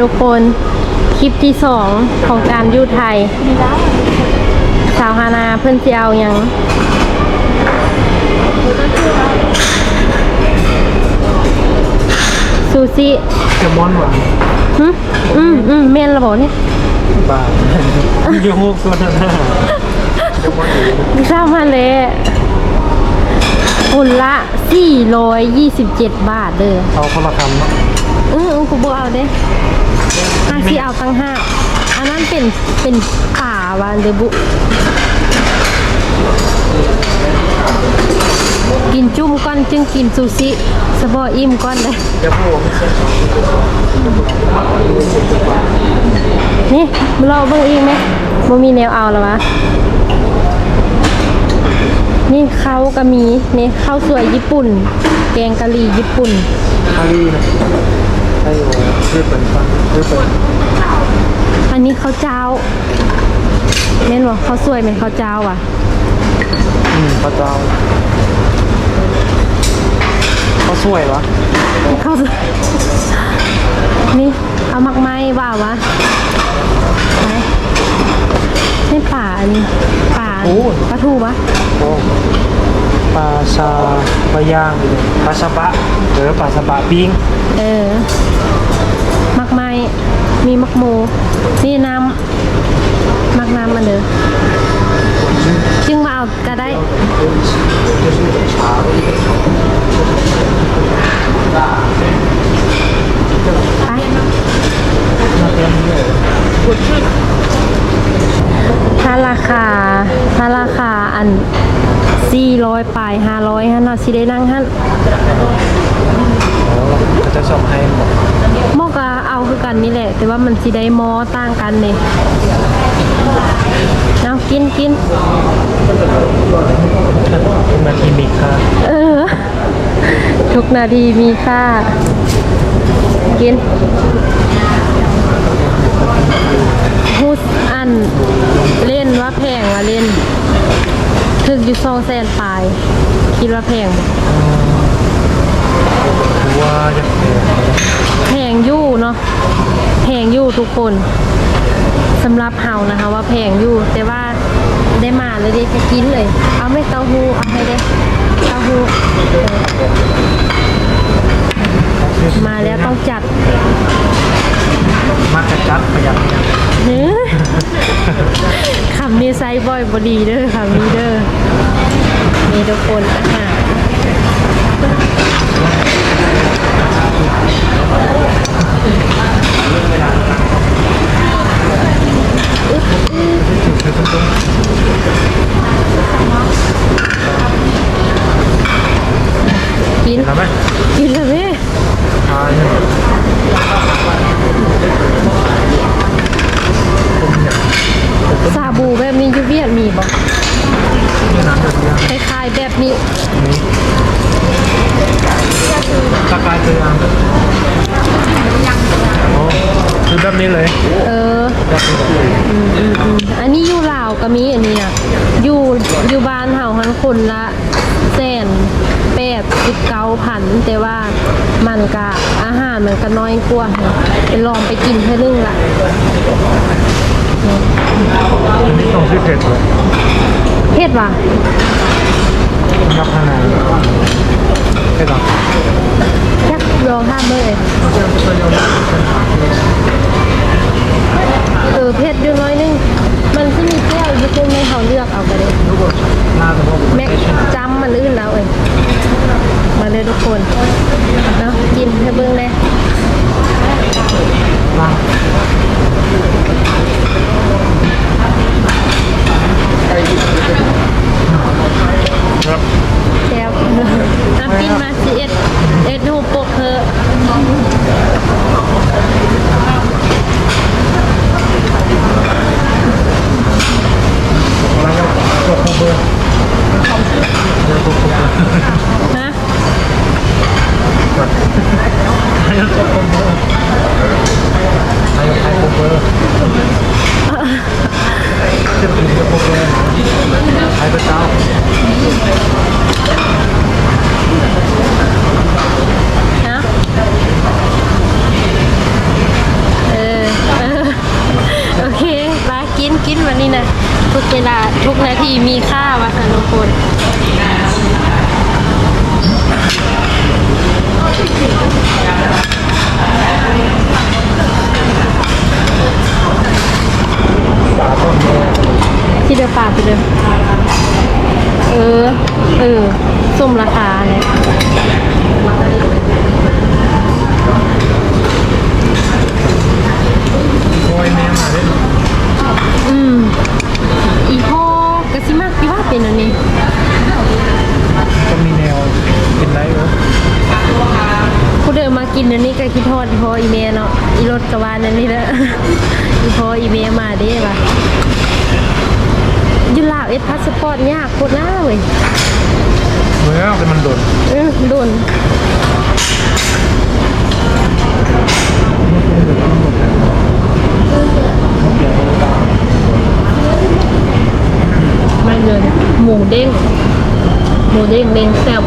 ทุกคนคลิปที่สองของการอยู่ไทย สาวฮานาเพื่อนสิเอาหยังซูชิแซลมอนหวานหึอืมอืมเมนระบอกนี่บาทยูฮูกตัวนั้นน่ะแซลมอนอยู่ทราบมาเลยอุ่นละ 427 บาทเด้อเอาคนละคำเนาะอือ กูบอเอาเด้ห้าสิเอาตั้งห้าอันนั้นเป็นเป็นป่าวานเดบุกินจุ่มก้อนจึงกินซูชิสบออิ่มก้อนเลยนี่มาเราเบิ่งอีกไหมบ่มีแนวเอาแล้ววะนี่ข้าวก็มีนี่ข้าวสวยญี่ปุ่น แกงกะหรี่ญี่ปุ่นฮารีนะใช่ อยู่ชื่อเป็นฟังชื่อเป็นอันนี้ข้าวเจ้าเม่นบอกข้าวสวยเป็นข้าวเจ้าอะอืมพระเจ้าเขาสวยวะข้าวสวยนี่เอามักไม้ว่าวะไหนนี่ป่าอันนี้ป่าปลาทูวะโอ้ ปลาชาปลาย่างปลาชะบะหรือปลาชะบะปิ้งเออ มักไม้มีมักโมนี่น้ำมักน้ำมันเด้อจึงมาเอาก็ได้ไปถ้าราคาถ้าราคาอัน 400ปลาย500ฮะเนาะสิได้นั่งหั่นเขาจะส่งให้หมดหมอก็เอาคือกันนี่แหละ แต่ว่ามันสิได้หมอต่างกันนี่เอากินกินทุกนาทีมีค่าเออ ทุกนาทีมีค่า กินฮูดอันเล่นว่าแพงว่าเล่น ถึกอยู่ สองแสนปลาย คิดว่าแพงบ่ถือว่าจะเป็นแพงอยู่เนาะแพงอยู่ทุกคนสำหรับเฮานะคะ ว่าแพงอยู่แต่ว่าได้มาเลยได้จะกินเลย เอาไม่เต้าหู้เอาให้ได้เต้าหู้เออมาแล้วต้องจัด มากระจัดประหยัดประหยัด เฮ้ยคำ นี้ไซส์บ่อยบดีเด้อคำนี้เด้อนี่ทุกคนอาหารกินแล้วไหมกินเลยแม่ทานเนี่ยผมเนี่ย ซาบูแบบนี้อยูเวียดมีบ่นี่น้ำแบบนี้คล้ายๆแบบนี้นี่ตะกายคืออันโอ้คือแบบนี้เลย เออแบบนี้อืมอืมอืมอันนี้อยู่ลาวก็มีอันนี้นะอยู่อยู่บ้านเฮาหันคนละแสนแปดสิบเก้าพันแต่ว่ามันก็อาหารมันก็น้อยกว่าไปลองไปกินเท่านึงละ อันนี้ต้องซื้อเผ็ดเลยเฮ็ดว่ะนับข้างในเผ็ดหรอยักลองห้ามเลยเออเผ็ดอยู่น้อยนึง มันจะมีแก้วอยู่ตรงในเขาเลือกเอาไปเลย ทุกคนน่าจะพบ แม็กจำมันลื่นแล้วเอ้ยมาเลยทุกคนเนาะกินให้เบิ่งเลย มาครับ แซ่บน้ำปิ้นมาสิเอ็ดเอ็ดหูปกเธอะ แล้วก็กดโคเบอร์เดี๋ยวกดโคเบอร์ นะ ให้กดโคเบอร์ให้ให้โคเบอร์จะถึงกับโคเบอร์ให้พระเจ้า นะีมีค่าวาสนทุกคนที่เดิมป่าไปเดิมเออ เออสมราคาเนี่ย โอ้ยแม่มาเล่น อืม อีพ่อกะสิมากที่ว่าเป็นอันนี้ ก็มีแนวเป็นไรวะ ผู้เดินมากินอันนี้ก็คิดทอดอีพ่ออีเมเนาะอีรถกระวานอันนี้แหละ อีพ่ออีเมมาเด้ป่ะอยู ลาวเอ็ดพาสปอร์ตยากโคตรน่าเว้ยเมื่อเป็นมันโดนเออโดนไม่เลยหมูเด้งหมูเด้งเด้งแซ่บ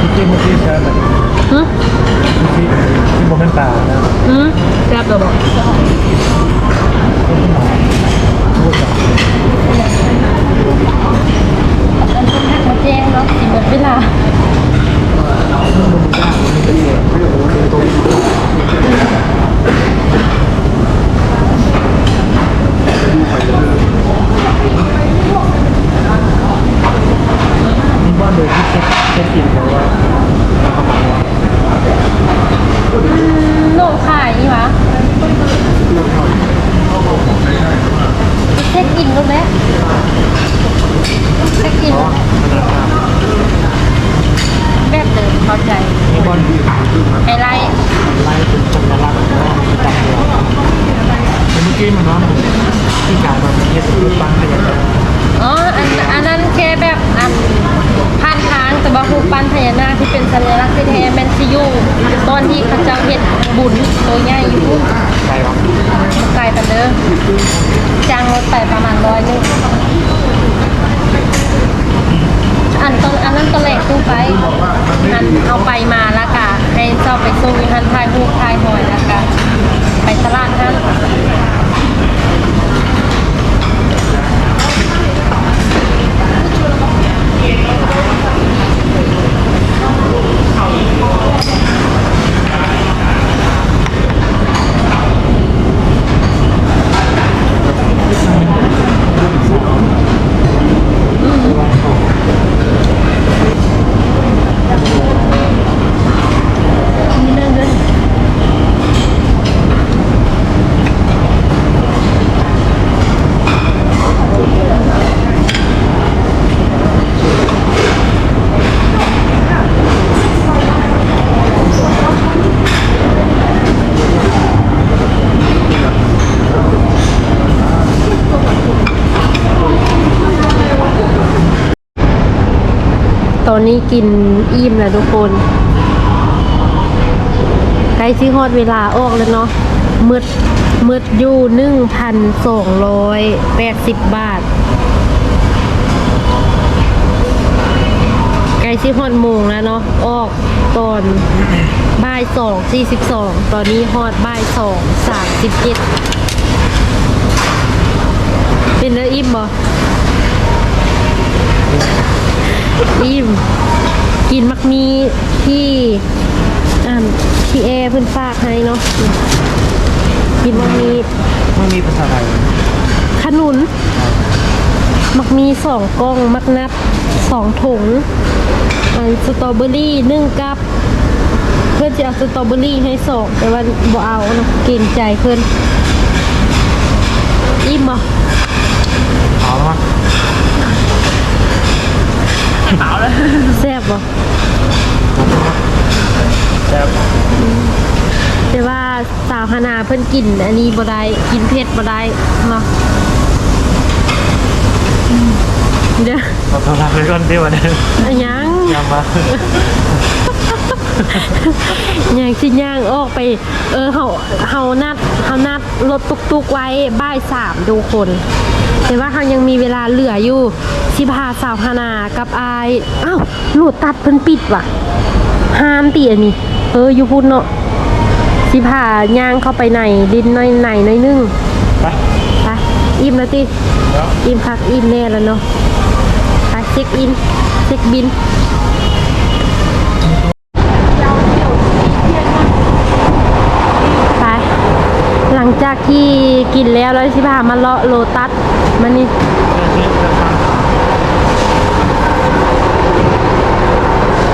ที่ที่มุกี้ใช่ไหม ฮึ ที่ที่โมเมนตานะ อืมแซ่บตัวบอกมาแจ้งเนาะสิหมดเวลา นี่บ้านโดยที่เช็คเช็คอินเพราะว่า โลกขายนี่หวะเช็คอินรู้ไหมเช็คอินแบบเดิมเข้า ใจนี่บอลไฮไลท์ไล่เป็นคนละลักษณ์นะจับตัวเมื่อกี้มันว่ามันที่การมันเฮ็ดรูปปั้นให้กันอ๋ออันอันนั้นแค่แบบอันผ่านทางแต่ว่ารูปปั้นพญานาคที่เป็นสัญลักษณ์ที่แท้แมนซิอยูตอนที่เขาเจ้าเฮ็ดบุญตัวใหญ่อยู่ใครวะไกลปันเด้อจ้างรถไปประมาณร้อยหนึงอันตอนอันนั้นตอนแรกตู้ไป อันเอาไปมาแล้วก็ให้เจ้าไปส่งอยู่ทันทายรูปทายหอยแล้วก็ไปตลาดนั้น มีเรื่องด้วยต อนนี้กินอิ่มแล้วทุกคนใกล้สิฮอดเวลาออกแล้วเนาะมืดมืดอยู่หนึ่งพันสองร้อยแปดสิบบาทใกล้สิฮอดโมงแล้วเนาะออกตอนบ่ายสองสี่สิบสองตอนนี้ฮอดบ่ายสองสามสิบเจ็ดเป็นแล้วอิ่มบ่ อิ่มกินมักมีที่อ่าที่แอร์เพิ่นฝากให้เนาะกินมักมีไม่มีภาษาไทยขนุน มักมีสองกล้องมักนับสองถุงอันสตรอเบอรี่หนึ่งกับ เพื่อนจะเอาสตรอเบอรี่ให้สองแต่ว่าบ่เอาเนาะเกรงใจเพื่อนอิ่มบ่เอาละมั้ง แซ่บบ่แต่แต่ว่าสาวฮานาเพิ่นกิน อันนี้บ่ได้กินเผ็ดบ่ได้เนาะอืมเดี๋ยวเราทำรักเลยก่อนที่วันนี้อะยังยามมายังสิย่างออกไป เออเฮาเฮานัดเฮานัดรถตุกๆไว้บ่ายสามดูคน แต่ว่าเขายังมีเวลาเหลืออยู่สิพาสาวพานากับอายอ้าวโหลดตัดเพิ่นปิดว่ะห้ามตีอันนี้ เอออยู่พุ่นเนาะสิพาย่างเข้าไปในดินหน่อยไหนหน่อยนึงไปไปอิ่มแล้วติแล้วอิ่มพักอิ่มแน่แล้วเนาะไปเช็คอินเช็คบินไปหลังจากที่กินแล้วแล้วสิพามาเลาะโลตัส มานี่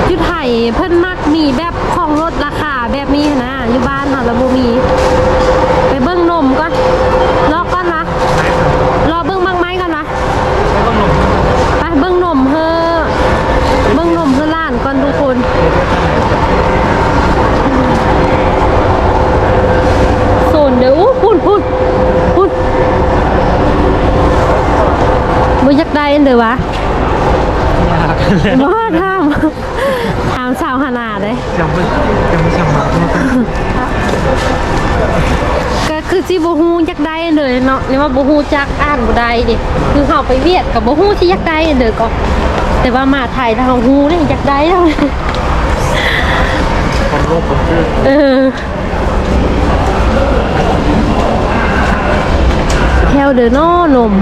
ที่ไผ่เพิ่นมักมีแบบของลดราคาแบบนี้นะอยู่บ้านเฮาแล้วบมี ไปเบิ่งนมก่อนรอก่อนนะรอเบิ่งบางไม้ก่อนนะ ไม่ต้องลง ไปเบิ่งนมเฮอเบิ่งนมเฮอล้านก่อนทุกคน โซนเดี๋ยวอู้พุ่นพุ่นพุ่น บ่อยากได้อันเด้อวะยากเลยบ่ถามถามสาวหานาเด้ยังไม่ยังไม่ช่างมาก็คือสิบ่ฮู้จักได้เลยเนาะนี่ว่าบ่ฮู้จักอ่านบ่ได้ดิคือเฮาไปเวียดก็บ่ฮู้สิจักได้เด้อก็แต่ว่ามาไทยถ้าเฮาฮู้นี่จักได้แล้วคนโลกคนคือเออแควเด้อเนาะนม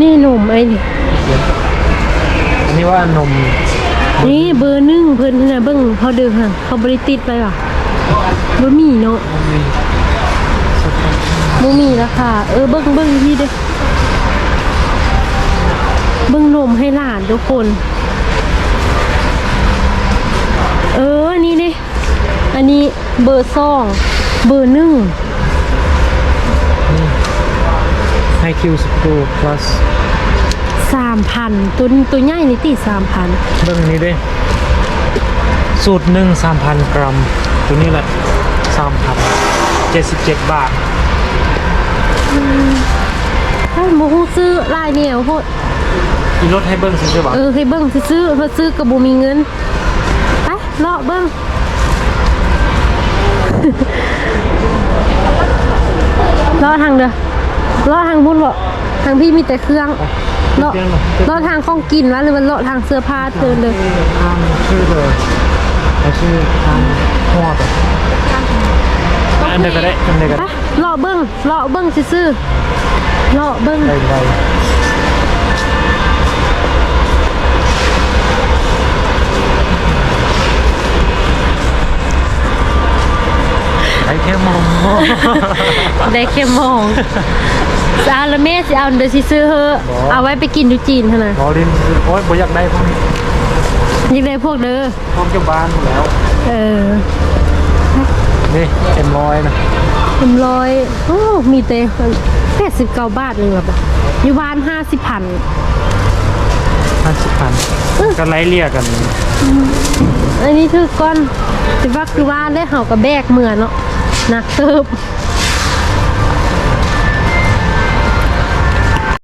นี่หนุ่มไอ้นี่อันนี้ว่านมนี่เบอร์หนึ่งเพิ่นน่ะเบิ่งเขาเด้อค่ะเขาบริติดไปว่ะบ่มีเนาะบ่มีราคาเออเบิ่งเบิ่งที่เด้อเบิ่งนมให้หลานทุกคน เออ นี่เด้อันนี้เบอร์สองเบอร์หนึ่ง ไฮคิวสกูพลัสสามพันตัวนี้ตัวใหญ่นี่ติสามพันเรื่องนี้ด้วยสูตรหนึ่งสามพันกรัม ตัวนี้แหละสามพันเจ็ดสิบเจ็ดบาทถ้าโมฮูซื้อลายเหนียวโพดอีรถให้เบิ้งซื้อบ่าเออให้เบิ้งซื้อๆเพอซื้อกับบูมีเงินไปเลาะเบิ้งเลาะทางเด้อ เลาะทางพุ่นบ่ทางพี่มีแต่เครื่องเลาะเลาะทางของกินวะหรือว่าเลาะทางเสื้อผ้าเดินเด้อทางชื่อเลยแล้วชื่อทางหัวต่ออันเดียวก็ได้อันเดียวก็ไปได้เลาะเบิ้งเลาะเบิ้งซื่อๆเลาะเบิ้ง ค่มองได้แค่มองจะเอาแล้วแม่สิเอาเดี๋ยวสิซื้อเฮอะเอาไว้ไปกินอยู่จีนเท่านั้นรอดินโอ้ยบ่อยากได้พวกนี้ยิงได้พวกเด้อพร้อมเจ้าบ้านหมดแล้ว เออ นี่เอ็มร้อยนะเอ็มร้อยโอ้มีแต่แปดสิบเก้าบาทหนึ่งแบบอยู่บ้านห้าสิบพันห้าสิบพันก็ไล่เลี่ยกัน อันนี้คือก้อนแต่ว่าคือว่าได้เห่ากับแบกเหมือนเนาะ หนักเติบ